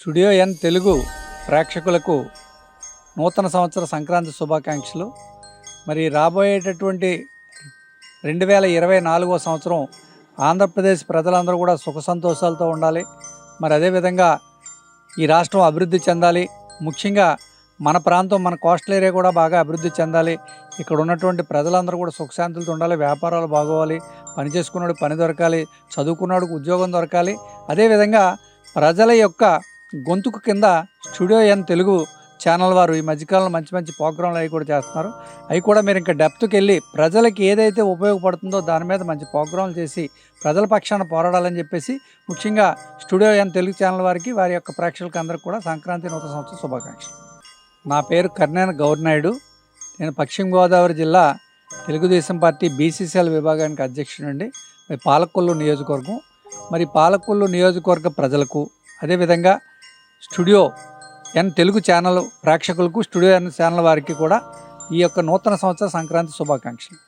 Studio N Telugu ప్రేక్షకులకు నూతన సంవత్సర సంక్రాంతి శుభాకాంక్షలు. మరి రాబోయేటటువంటి రెండు వేల ఇరవై నాలుగో సంవత్సరం ఆంధ్రప్రదేశ్ ప్రజలందరూ కూడా సుఖ సంతోషాలతో ఉండాలి. మరి అదేవిధంగా ఈ రాష్ట్రం అభివృద్ధి చెందాలి. ముఖ్యంగా మన ప్రాంతం మన కోస్టల్ ఏరియా కూడా బాగా అభివృద్ధి చెందాలి. ఇక్కడ ఉన్నటువంటి ప్రజలందరూ కూడా సుఖశాంతులతో ఉండాలి. వ్యాపారాలు బాగోవాలి. పని చేసుకున్నాడు పని దొరకాలి. చదువుకున్నాడు ఉద్యోగం దొరకాలి. అదేవిధంగా ప్రజల యొక్క గొంతుకు కింద స్టూడియో ఎన్ తెలుగు ఛానల్ వారు ఈ మధ్యకాలంలో మంచి మంచి ప్రోగ్రాంలు అవి కూడా చేస్తున్నారు. అవి కూడా మీరు ఇంకా డెప్త్కి వెళ్ళి ప్రజలకి ఏదైతే ఉపయోగపడుతుందో దాని మీద మంచి ప్రోగ్రాంలు చేసి ప్రజల పక్షాన పోరాడాలని చెప్పేసి ముఖ్యంగా స్టూడియో ఎన్ తెలుగు ఛానల్ వారికి వారి యొక్క ప్రేక్షకులకు అందరికీ కూడా సంక్రాంతి నూతన సంవత్సర శుభాకాంక్షలు. నా పేరు కర్ణేన గౌర్నాయుడు. నేను పశ్చిమ గోదావరి జిల్లా తెలుగుదేశం పార్టీ బీసీసీఎల్ విభాగానికి అధ్యక్షుడండి మరి పాలకొల్లు నియోజకవర్గం. మరి పాలకొల్లు నియోజకవర్గ ప్రజలకు అదేవిధంగా స్టూడియో ఎన్ తెలుగు ఛానల్ ప్రేక్షకులకు స్టూడియో ఎన్ ఛానల్ వారికి కూడా ఈ యొక్క నూతన సంవత్సర సంక్రాంతి శుభాకాంక్షలు.